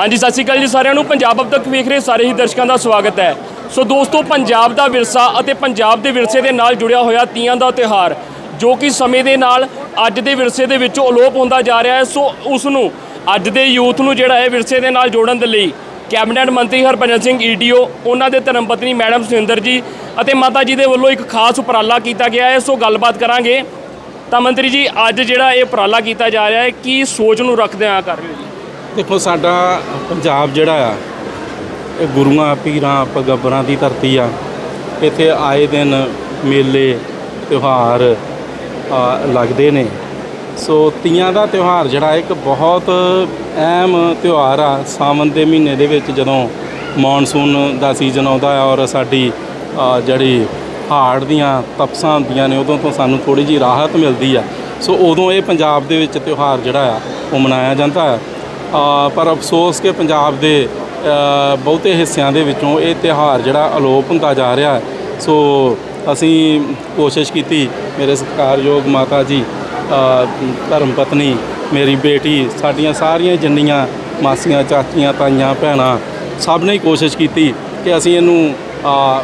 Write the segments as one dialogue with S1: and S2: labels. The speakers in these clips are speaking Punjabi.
S1: ਹਾਂਜੀ, ਸਤਿ ਸ਼੍ਰੀ ਅਕਾਲ ਜੀ ਸਾਰਿਆਂ ਨੂੰ। ਪੰਜਾਬ ਅਬ ਤੱਕ ਵੇਖ ਰਹੇ ਸਾਰੇ ਹੀ ਦਰਸ਼ਕਾਂ ਦਾ ਸਵਾਗਤ ਹੈ। ਸੋ ਦੋਸਤੋ, ਪੰਜਾਬ ਦਾ ਵਿਰਸਾ ਅਤੇ ਪੰਜਾਬ ਦੇ ਵਿਰਸੇ ਦੇ ਨਾਲ ਜੁੜਿਆ ਹੋਇਆ ਤੀਆਂ ਦਾ ਤਿਉਹਾਰ, ਜੋ ਕਿ ਸਮੇਂ ਦੇ ਨਾਲ ਅੱਜ ਦੇ ਵਿਰਸੇ ਦੇ ਵਿੱਚੋਂ ਅਲੋਪ ਹੁੰਦਾ ਜਾ ਰਿਹਾ ਹੈ, ਸੋ ਉਸ ਨੂੰ, ਅੱਜ ਦੇ ਯੂਥ ਨੂੰ ਜਿਹੜਾ ਹੈ ਵਿਰਸੇ ਦੇ ਨਾਲ ਜੋੜਨ ਦੇ ਲਈ ਕੈਬਨਿਟ ਮੰਤਰੀ ਹਰਭਜਨ ਸਿੰਘ ਈਡੀਓ, ਉਹਨਾਂ ਦੇ ਧਰਮ ਪਤਨੀ ਮੈਡਮ ਸੁਰਿੰਦਰ ਜੀ ਅਤੇ ਮਾਤਾ ਜੀ ਦੇ ਵੱਲੋਂ ਇੱਕ ਖਾਸ ਉਪਰਾਲਾ ਕੀਤਾ ਗਿਆ ਹੈ। ਸੋ ਗੱਲਬਾਤ ਕਰਾਂਗੇ। ਤਾਂ ਮੰਤਰੀ ਜੀ, ਅੱਜ ਜਿਹੜਾ ਇਹ ਉਪਰਾਲਾ ਕੀਤਾ ਜਾ ਰਿਹਾ ਹੈ, ਕੀ ਸੋਚ ਨੂੰ ਰੱਖਦਿਆਂ ਕਰ ਰਹੇ ਹੋ ਜੀ?
S2: ਦੇਖੋ ਸਾਡਾ ਪੰਜਾਬ ਜਿਹੜਾ ਆ ਇਹ ਗੁਰੂਆਂ ਪੀਰਾਂ ਪਗੱਬਰਾਂ ਦੀ ਧਰਤੀ ਆ। ਇੱਥੇ ਆਏ ਦਿਨ ਮੇਲੇ ਤਿਉਹਾਰ ਲੱਗਦੇ ਨੇ। ਸੋ ਤੀਆਂ ਦਾ ਤਿਉਹਾਰ ਜਿਹੜਾ ਇੱਕ ਬਹੁਤ ਅਹਿਮ ਤਿਉਹਾਰ ਆ। ਸਾਵਨ ਦੇ ਮਹੀਨੇ ਦੇ ਵਿੱਚ ਜਦੋਂ ਮੌਨਸੂਨ ਦਾ ਸੀਜ਼ਨ ਆਉਂਦਾ ਆ ਔਰ ਸਾਡੀ ਜਿਹੜੀ ਹਾੜ ਦੀਆਂ ਤਪਸਾਂ ਹੁੰਦੀਆਂ ਨੇ ਉਦੋਂ ਤੋਂ ਸਾਨੂੰ ਥੋੜੀ ਜੀ ਰਾਹਤ ਮਿਲਦੀ ਆ। ਸੋ ਉਦੋਂ ਇਹ ਪੰਜਾਬ ਦੇ ਵਿੱਚ ਤਿਉਹਾਰ ਜਿਹੜਾ ਆ ਉਹ ਮਨਾਇਆ ਜਾਂਦਾ ਹੈ ਆ, ਪਰ ਅਫਸੋਸ ਕਿ ਪੰਜਾਬ ਦੇ ਬਹੁਤੇ ਹਿੱਸਿਆਂ ਦੇ ਵਿੱਚੋਂ ਇਹ ਤਿਉਹਾਰ ਜਿਹੜਾ ਅਲੋਪ ਹੁੰਦਾ ਜਾ ਰਿਹਾ ਸੋ ਅਸੀਂ ਕੋਸ਼ਿਸ਼ ਕੀਤੀ ਮੇਰੇ ਸਤਿਕਾਰਯੋਗ ਮਾਤਾ ਜੀ ਧਰਮ ਪਤਨੀ ਮੇਰੀ ਬੇਟੀ ਸਾਡੀਆਂ ਸਾਰੀਆਂ ਜਿੰਨੀਆਂ ਮਾਸੀਆਂ ਚਾਚੀਆਂ ਤਾਈਆਂ ਭੈਣਾਂ ਸਭ ਨੇ ਕੋਸ਼ਿਸ਼ ਕੀਤੀ ਕਿ ਅਸੀਂ ਇਹਨੂੰ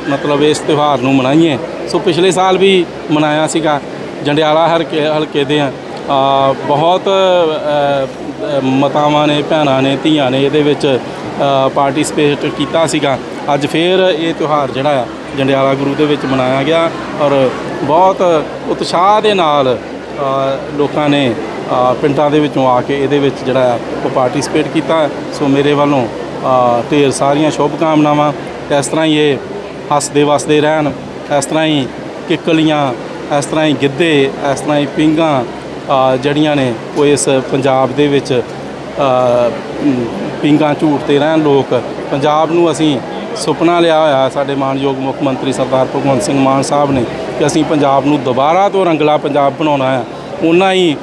S2: ਮਤਲਬ ਇਸ ਤਿਉਹਾਰ ਨੂੰ ਮਨਾਈਏ। ਸੋ ਪਿਛਲੇ ਸਾਲ ਵੀ ਮਨਾਇਆ ਸੀਗਾ ਜੰਡਿਆਲਾ ਹਲਕੇ ਹਲਕੇ ਦੇ ਆ ਆ, ਬਹੁਤ ਅ, ਮਾਤਾਵਾਂ ਨੇ ਭੈਣਾਂ ਨੇ ਧੀਆਂ ਨੇ ਇਹਦੇ ਵਿੱਚ ਪਾਰਟਿਸਿਪੇਟ ਕੀਤਾ ਸੀਗਾ। ਅੱਜ ਫੇਰ ਇਹ ਤਿਉਹਾਰ ਜਿਹੜਾ ਆ ਜੰਡਿਆਲਾ ਗੁਰੂ ਦੇ ਵਿੱਚ ਮਨਾਇਆ ਗਿਆ ਔਰ ਬਹੁਤ ਉਤਸ਼ਾਹ ਦੇ ਨਾਲ ਲੋਕਾਂ ਨੇ ਪਿੰਡਾਂ ਦੇ ਵਿੱਚੋਂ ਆ ਕੇ ਇਹਦੇ ਵਿੱਚ ਜਿਹੜਾ ਆ ਉਹ ਪਾਰਟਿਸਿਪੇਟ ਕੀਤਾ। ਸੋ ਮੇਰੇ ਵੱਲੋਂ ਅ, ਢੇਰ ਸਾਰੀਆਂ ਸ਼ੁਭ ਕਾਮਨਾਵਾਂ ਇਸ ਤਰ੍ਹਾਂ ਹੀ ਇਹ ਹੱਸਦੇ ਵਸਦੇ ਰਹਿਣ ਇਸ ਤਰ੍ਹਾਂ ਹੀ ਕਿੱਕਲੀਆਂ ਇਸ ਤਰ੍ਹਾਂ ਹੀ ਗਿੱਧੇ ਇਸ ਤਰ੍ਹਾਂ ਹੀ ਪਿੰਗਾਂ ਜਿਹੜੀਆਂ ਨੇ ਉਹ ਇਸ ਪੰਜਾਬ ਦੇ ਵਿੱਚ ਅ, ਮ, ਪਿੰਗਾਂ ਝੂਟਦੇ ਰਹਿਣ ਲੋਕ ਪੰਜਾਬ ਨੂੰ ਅਸੀਂ ਸੁਪਨਾ ਲਿਆ ਹੋਇਆ ਸਾਡੇ ਮਾਨਯੋਗ ਮੁੱਖ ਮੰਤਰੀ ਸਰਦਾਰ ਭਗਵੰਤ ਸਿੰਘ ਮਾਨ ਸਾਹਿਬ ਨੇ ਕਿ ਅਸੀਂ ਪੰਜਾਬ ਨੂੰ ਦੁਬਾਰਾ ਤੋਂ ਰੰਗਲਾ ਪੰਜਾਬ ਬਣਾਉਣਾ ਹੈ। ਉਹਨਾਂ ਹੀ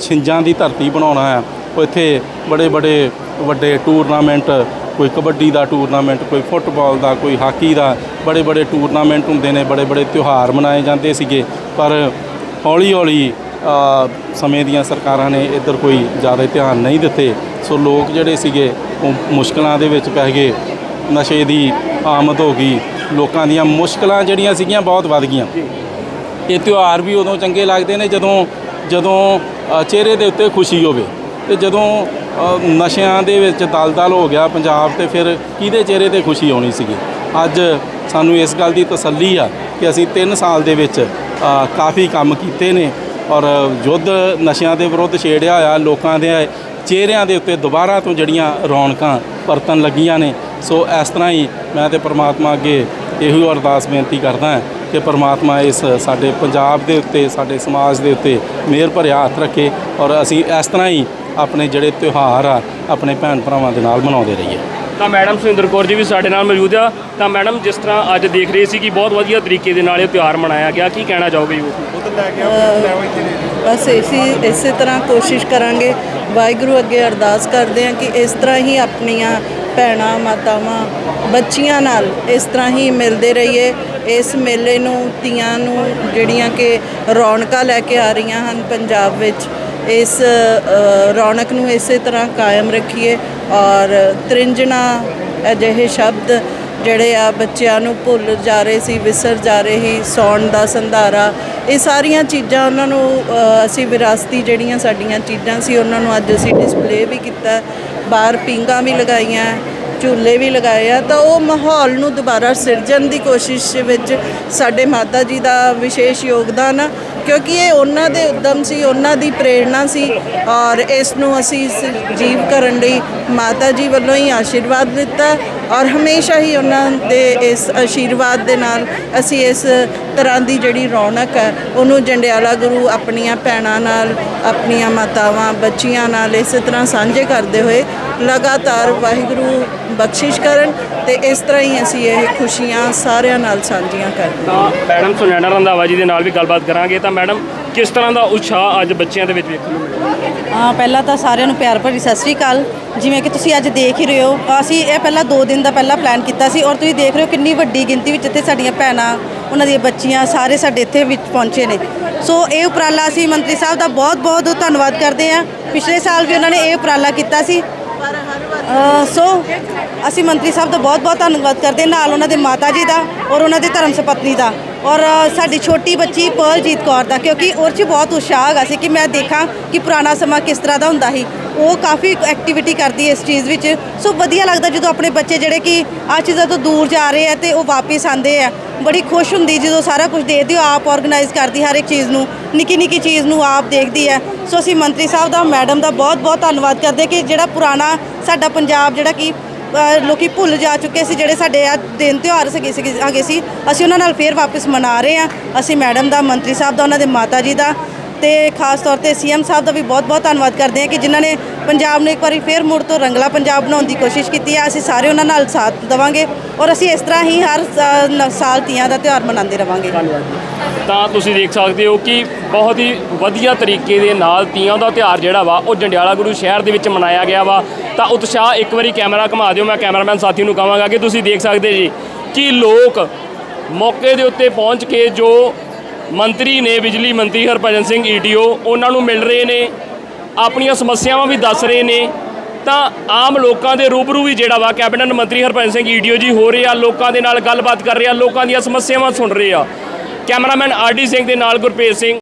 S2: ਛਿੰਜਾਂ ਦੀ ਧਰਤੀ ਬਣਾਉਣਾ ਹੈ। ਇੱਥੇ ਬੜੇ ਬੜੇ ਵੱਡੇ ਟੂਰਨਾਮੈਂਟ ਕੋਈ ਕਬੱਡੀ ਦਾ ਟੂਰਨਾਮੈਂਟ ਕੋਈ ਫੁੱਟਬਾਲ ਦਾ ਕੋਈ ਹਾਕੀ ਦਾ ਬੜੇ ਬੜੇ ਟੂਰਨਾਮੈਂਟ ਹੁੰਦੇ ਨੇ ਬੜੇ ਬੜੇ ਤਿਉਹਾਰ ਮਨਾਏ ਜਾਂਦੇ ਸੀਗੇ। ਪਰ ਹੌਲੀ ਹੌਲੀ ਸਮੇਂ ਦੀਆਂ ਸਰਕਾਰਾਂ ਨੇ ਇੱਧਰ ਕੋਈ ਜ਼ਿਆਦਾ ਧਿਆਨ ਨਹੀਂ ਦਿੱਤੇ। ਸੋ ਲੋਕ ਜਿਹੜੇ ਸੀਗੇ, ਉਹ ਮੁਸ਼ਕਲਾਂ ਦੇ ਵਿੱਚ ਪੈ ਗਏ। ਨਸ਼ੇ ਦੀ ਆਮਦ ਹੋ ਗਈ। ਲੋਕਾਂ ਦੀਆਂ ਮੁਸ਼ਕਲਾਂ ਜਿਹੜੀਆਂ ਸੀਗੀਆਂ, ਬਹੁਤ ਵੱਧ ਗਈਆਂ। ਇਹ ਤਿਉਹਾਰ ਵੀ ਉਦੋਂ ਚੰਗੇ ਲੱਗਦੇ ਨੇ ਜਦੋਂ ਜਦੋਂ ਚਿਹਰੇ ਦੇ ਉੱਤੇ ਖੁਸ਼ੀ ਹੋਵੇ। ਤੇ ਜਦੋਂ ਨਸ਼ਿਆਂ ਦੇ ਵਿੱਚ ਦਲਦਲ ਹੋ ਗਿਆ ਪੰਜਾਬ, ਤੇ ਫਿਰ ਕਿਹਦੇ ਚਿਹਰੇ ਤੇ ਖੁਸ਼ੀ ਆਉਣੀ ਸੀਗੀ? ਅੱਜ ਸਾਨੂੰ ਇਸ ਗੱਲ ਦੀ ਤਸੱਲੀ ਆ ਕਿ ਅਸੀਂ 3 ਸਾਲ ਦੇ ਵਿੱਚ ਕਾਫੀ ਕੰਮ ਕੀਤੇ ਨੇ। ਔਰ ਯੁੱਧ ਨਸ਼ਿਆਂ ਦੇ ਵਿਰੁੱਧ ਛੇੜਿਆ ਹੋਇਆ, ਲੋਕਾਂ ਦੇ ਚਿਹਰਿਆਂ ਦੇ ਉੱਤੇ ਦੁਬਾਰਾ ਤੋਂ ਜਿਹੜੀਆਂ ਰੌਣਕਾਂ ਪਰਤਨ ਲੱਗੀਆਂ ਨੇ, ਸੋ ਇਸ ਤਰ੍ਹਾਂ ਹੀ ਮੈਂ ਤੇ ਪ੍ਰਮਾਤਮਾ ਅੱਗੇ ਇਹੋ ਅਰਦਾਸ ਬੇਨਤੀ ਕਰਦਾ ਹਾਂ ਕਿ ਪ੍ਰਮਾਤਮਾ ਇਸ ਸਾਡੇ ਪੰਜਾਬ ਦੇ ਉੱਤੇ, ਸਾਡੇ ਸਮਾਜ ਦੇ ਉੱਤੇ ਮਿਹਰ ਭਰਿਆ ਹੱਥ ਰੱਖੇ ਔਰ ਅਸੀਂ ਇਸ ਤਰ੍ਹਾਂ ਹੀ ਆਪਣੇ ਜਿਹੜੇ ਤਿਉਹਾਰ ਆ, ਆਪਣੇ ਭੈਣ ਭਰਾਵਾਂ ਦੇ ਨਾਲ ਮਨਾਉਂਦੇ ਰਹੀਏ।
S1: ਤਾਂ ਮੈਡਮ ਸੁਰਿੰਦਰ ਕੌਰ ਜੀ ਵੀ ਸਾਡੇ ਨਾਲ ਮੌਜੂਦ ਆ। ਤਾਂ ਮੈਡਮ ਜਿਸ ਤਰ੍ਹਾਂ ਅੱਜ ਦੇਖ ਰਹੇ ਸੀ ਕਿ ਬਹੁਤ ਵਧੀਆ ਤਰੀਕੇ ਦੇ ਨਾਲ ਇਹ ਤਿਉਹਾਰ ਮਨਾਇਆ ਗਿਆ ਕੀ ਕਹਿਣਾ ਚਾਹੋਗੇ ਨੂੰ
S3: ਬਸ ਇਸੇ ਇਸੇ ਤਰ੍ਹਾਂ ਕੋਸ਼ਿਸ਼ ਕਰਾਂਗੇ। ਵਾਹਿਗੁਰੂ ਅੱਗੇ ਅਰਦਾਸ ਕਰਦੇ ਹਾਂ ਕਿ ਇਸ ਤਰ੍ਹਾਂ ਹੀ ਆਪਣੀਆਂ ਭੈਣਾਂ ਮਾਤਾਵਾਂ ਬੱਚੀਆਂ ਨਾਲ ਇਸ ਤਰ੍ਹਾਂ ਹੀ ਮਿਲਦੇ ਰਹੀਏ। ਇਸ ਮੇਲੇ ਨੂੰ ਤੀਆਂ ਨੂੰ ਜਿਹੜੀਆਂ ਕਿ ਰੌਣਕਾਂ ਲੈ ਕੇ ਆ ਰਹੀਆਂ ਹਨ ਪੰਜਾਬ ਵਿੱਚ। ਇਸ ਰੌਣਕ ਨੂੰ ਇਸੇ ਤਰ੍ਹਾਂ ਕਾਇਮ ਰੱਖੀਏ ਔਰ ਤ੍ਰਿੰਜਣਾ ਅਜਿਹੇ ਸ਼ਬਦ ਜਿਹੜੇ ਆ ਬੱਚਿਆਂ ਨੂੰ ਭੁੱਲ ਜਾ ਰਹੇ ਸੀ, ਵਿਸਰ ਜਾ ਰਹੇ ਸੀ, ਸੌਣ ਦਾ ਸੰਧਾਰਾ, ਇਹ ਸਾਰੀਆਂ ਚੀਜ਼ਾਂ ਉਹਨਾਂ ਨੂੰ ਅਸੀਂ ਵਿਰਾਸਤੀ ਜਿਹੜੀਆਂ ਸਾਡੀਆਂ ਚੀਜ਼ਾਂ ਸੀ, ਉਹਨਾਂ ਨੂੰ ਅੱਜ ਅਸੀਂ ਡਿਸਪਲੇ ਵੀ ਕੀਤਾ, ਬਾਹਰ ਪਿੰਗਾਂ ਵੀ ਲਗਾਈਆਂ, ਝੂਲੇ ਵੀ ਲਗਾਏ ਆ, ਤਾਂ ਉਹ ਮਾਹੌਲ ਨੂੰ ਦੁਬਾਰਾ ਸਿਰਜਣ ਦੀ ਕੋਸ਼ਿਸ਼ ਵਿੱਚ ਸਾਡੇ ਮਾਤਾ ਜੀ ਦਾ ਵਿਸ਼ੇਸ਼ ਯੋਗਦਾਨ ਆ ਕਿਉਂਕਿ ਇਹ ਉਹਨਾਂ ਦੇ ਉਦਮ ਸੀ, ਉਹਨਾਂ ਦੀ ਪ੍ਰੇਰਣਾ ਸੀ ਔਰ ਇਸ ਨੂੰ ਅਸੀਂ ਜੀਵ ਕਰਨ ਲਈ ਮਾਤਾ ਜੀ ਵੱਲੋਂ ਹੀ ਆਸ਼ੀਰਵਾਦ ਦਿੱਤਾ ਔਰ ਹਮੇਸ਼ਾ ਹੀ ਉਹਨਾਂ ਦੇ ਇਸ ਆਸ਼ੀਰਵਾਦ ਦੇ ਨਾਲ ਅਸੀਂ ਇਸ ਤਰ੍ਹਾਂ ਦੀ ਜਿਹੜੀ ਰੌਣਕ ਹੈ, ਉਹਨੂੰ ਜੰਡਿਆਲਾ ਗੁਰੂ ਆਪਣੀਆਂ ਭੈਣਾਂ ਨਾਲ, ਆਪਣੀਆਂ ਮਾਤਾਵਾਂ, ਬੱਚੀਆਂ ਨਾਲ ਇਸੇ ਤਰ੍ਹਾਂ ਸਾਂਝੇ ਕਰਦੇ ਹੋਏ ਲਗਾਤਾਰ ਵਾਹਿਗੁਰੂ ਬਖਸ਼ਿਸ਼ ਕਰਨ ਤੇ ਇਸ ਤਰ੍ਹਾਂ ਹੀ ਅਸੀਂ ਇਹ ਖੁਸ਼ੀਆਂ ਸਾਰਿਆਂ ਨਾਲ ਸਾਂਝੀਆਂ ਕਰਦੇ ਹਾਂ।
S1: ਤਾਂ ਮੈਡਮ ਸੁਨੈਣਾ ਰੰਧਾਵਾ ਜੀ ਦੇ ਨਾਲ ਵੀ ਗੱਲਬਾਤ ਕਰਾਂਗੇ। ਤਾਂ ਮੈਡਮ ਕਿਸ ਤਰ੍ਹਾਂ ਦਾ ਉਤਸ਼ਾਹ ਅੱਜ ਬੱਚਿਆਂ ਦੇ ਵਿੱਚ ਵੇਖਣ ਨੂੰ ਮਿਲਿਆ?
S4: ਹਾਂ ਪਹਿਲਾਂ ਤਾਂ ਸਾਰਿਆਂ ਨੂੰ ਪਿਆਰ ਭਰੀ ਸਤਿ ਸ੍ਰੀ ਅਕਾਲ। ਜਿਵੇਂ ਕਿ ਤੁਸੀਂ ਅੱਜ ਦੇਖ ਹੀ ਰਹੇ ਹੋ ਅਸੀਂ ਇਹ ਪਹਿਲਾਂ 2 ਦਿਨ ਦਾ ਪਹਿਲਾਂ ਪਲਾਨ ਕੀਤਾ ਸੀ ਔਰ ਤੁਸੀਂ ਦੇਖ ਰਹੇ ਹੋ ਕਿੰਨੀ ਵੱਡੀ ਗਿਣਤੀ ਵਿੱਚ ਇੱਥੇ ਸਾਡੀਆਂ ਭੈਣਾਂ ਉਹਨਾਂ ਦੀਆਂ ਬੱਚੀਆਂ ਸਾਰੇ ਸਾਡੇ ਇੱਥੇ ਵਿੱਚ ਪਹੁੰਚੇ ਨੇ। ਸੋ ਇਹ ਉਪਰਾਲਾ ਅਸੀਂ ਮੰਤਰੀ ਸਾਹਿਬ ਦਾ ਬਹੁਤ ਬਹੁਤ ਧੰਨਵਾਦ ਕਰਦੇ ਹਾਂ। ਪਿਛਲੇ ਸਾਲ ਵੀ ਉਹਨਾਂ ਨੇ ਇਹ ਉਪਰਾਲਾ ਕੀਤਾ ਸੀ।
S3: ਪਰ ਹਰ ਵਾਰੀ
S4: ਅ, ਸੋ ਅਸੀਂ ਮੰਤਰੀ ਸਾਹਿਬ ਦਾ ਬਹੁਤ-ਬਹੁਤ ਧੰਨਵਾਦ ਕਰਦੇ ਨਾਲ ਉਹਨਾਂ ਦੇ ਮਾਤਾ ਜੀ ਦਾ ਔਰ ਉਹਨਾਂ ਦੇ ਧਰਮ ਸਪਤਨੀ ਦਾ। ਔਰ ਸਾਡੀ ਛੋਟੀ ਬੱਚੀ ਪਰਲਜੀਤ ਕੌਰ ਦਾ, ਕਿਉਂਕਿ ਉਹ 'ਚ ਬਹੁਤ ਉਤਸ਼ਾਹ ਹੈਗਾ ਸੀ ਕਿ ਮੈਂ ਦੇਖਾਂ ਕਿ ਪੁਰਾਣਾ ਸਮਾਂ ਕਿਸ ਤਰ੍ਹਾਂ ਦਾ ਹੁੰਦਾ ਸੀ। ਉਹ ਕਾਫੀ ਐਕਟੀਵਿਟੀ ਕਰਦੀ ਹੈ ਇਸ ਚੀਜ਼ ਵਿੱਚ। ਸੋ ਵਧੀਆ ਲੱਗਦਾ ਜਦੋਂ ਆਪਣੇ ਬੱਚੇ ਜਿਹੜੇ ਕਿ ਆ ਚੀਜ਼ਾਂ ਤੋਂ ਦੂਰ ਜਾ ਰਹੇ ਆ ਤੇ ਉਹ ਵਾਪਸ ਆਉਂਦੇ ਆ। ਬੜੀ ਖੁਸ਼ ਹੁੰਦੀ ਜਦੋਂ ਸਾਰਾ ਕੁਝ ਦੇਖਦੀ ਉਹ ਆਪ ਆਰਗੇਨਾਈਜ਼ ਕਰਦੀ ਹਰ ਇੱਕ ਚੀਜ਼ ਨੂੰ, ਨਿੱਕੀ ਨਿੱਕੀ ਚੀਜ਼ ਨੂੰ ਆਪ ਦੇਖਦੀ ਹੈ। ਸੋ ਅਸੀਂ ਮੰਤਰੀ ਸਾਹਿਬ ਦਾ, ਮੈਡਮ ਦਾ ਬਹੁਤ ਬਹੁਤ ਧੰਨਵਾਦ ਕਰਦੇ ਕਿ ਜਿਹੜਾ ਪੁਰਾਣਾ ਸਾਡਾ ਪੰਜਾਬ ਜਿਹੜਾ ਕਿ ਲੋਕੀ ਭੁੱਲ ਜਾ ਚੁੱਕੇ ਸੀ ਜਿਹੜੇ ਸਾਡੇ ਆ ਦਿਨ ਤਿਉਹਾਰ ਸੀਗੇ ਸੀਗੇ ਹੈਗੇ ਸੀ। ਅਸੀਂ ਉਹਨਾਂ ਨਾਲ ਫੇਰ ਵਾਪਸ ਮਨਾ ਰਹੇ ਹਾਂ। ਅਸੀਂ ਮੈਡਮ ਦਾ, ਮੰਤਰੀ ਸਾਹਿਬ ਦਾ, ਉਹਨਾਂ ਦੇ ਮਾਤਾ ਜੀ ਦਾ ਤੇ ਖਾਸ ਤੌਰ ਤੇ ਸੀਐਮ ਸਾਹਿਬ ਦਾ ਵੀ ਬਹੁਤ ਬਹੁਤ ਧੰਨਵਾਦ ਕਰਦੇ ਹਾਂ ਕਿ ਜਿਨ੍ਹਾਂ ਨੇ ਪੰਜਾਬ ਨੂੰ ਇੱਕ ਵਾਰੀ ਫੇਰ ਮੁੜ ਤੋਂ ਰੰਗਲਾ ਪੰਜਾਬ ਬਣਾਉਣ ਦੀ ਕੋਸ਼ਿਸ਼ ਕੀਤੀ ਹੈ। ਅਸੀਂ ਸਾਰੇ ਉਹਨਾਂ ਨਾਲ ਸਾਥ ਦੇਵਾਂਗੇ ਔਰ ਅਸੀਂ ਇਸ ਤਰ੍ਹਾਂ ਹੀ ਹਰ ਸਾ- ਸਾਲ ਤੀਆਂ ਦਾ ਤਿਉਹਾਰ ਮਨਾਉਂਦੇ ਰਵਾਂਗੇ।
S1: ਤਾਂ ਤੁਸੀਂ ਦੇਖ ਸਕਦੇ ਹੋ ਕਿ ਬਹੁਤ ਹੀ ਵਧੀਆ ਤਰੀਕੇ ਦੇ ਨਾਲ ਤੀਆਂ ਦਾ ਤਿਉਹਾਰ ਜਿਹੜਾ ਵਾ, ਉਹ ਜੰਡਿਆਲਾ ਗੁਰੂ ਸ਼ਹਿਰ ਦੇ ਵਿੱਚ ਮਨਾਇਆ ਗਿਆ ਵਾ। ਤਾਂ ਉਤਸ਼ਾਹ ਇੱਕ ਵਾਰੀ ਕੈਮਰਾ ਘੁਮਾ ਦਿਓ, ਮੈਂ ਕੈਮਰਾਮੈਨ ਸਾਥੀ ਨੂੰ ਕਹਾਂਗਾ ਕਿ ਤੁਸੀਂ ਦੇਖ ਸਕਦੇ ਜੀ ਕਿ ਲੋਕ ਮੌਕੇ ਦੇ ਉੱਤੇ ਪਹੁੰਚ ਕੇ ਜੋ ਮੰਤਰੀ ਨੇ, ਬਿਜਲੀ ਮੰਤਰੀ ਹਰਭਜਨ ਸਿੰਘ ਈਟੀਓ ਉਹਨਾਂ ਨੂੰ ਮਿਲ ਰਹੇ ਨੇ, ਆਪਣੀਆਂ ਸਮੱਸਿਆਵਾਂ ਵੀ ਦੱਸ ਰਹੇ ਨੇ। ਤਾਂ ਆਮ ਲੋਕਾਂ ਦੇ ਰੂਬਰੂ ਵੀ ਜਿਹੜਾ ਵਾ, ਕੈਬਨਿਟ ਮੰਤਰੀ ਹਰਭਜਨ ਸਿੰਘ ਈਟੀਓ ਜੀ ਹੋ ਰਹੇ ਆ, ਲੋਕਾਂ ਦੇ ਨਾਲ ਗੱਲਬਾਤ ਕਰ ਰਹੇ ਆ, ਲੋਕਾਂ ਦੀਆਂ ਸਮੱਸਿਆਵਾਂ ਸੁਣ ਰਹੇ ਆ। ਕੈਮਰਾਮੈਨ ਆਰਡੀ ਸਿੰਘ ਦੇ ਨਾਲ ਗੁਰਪ੍ਰੀਤ ਸਿੰਘ।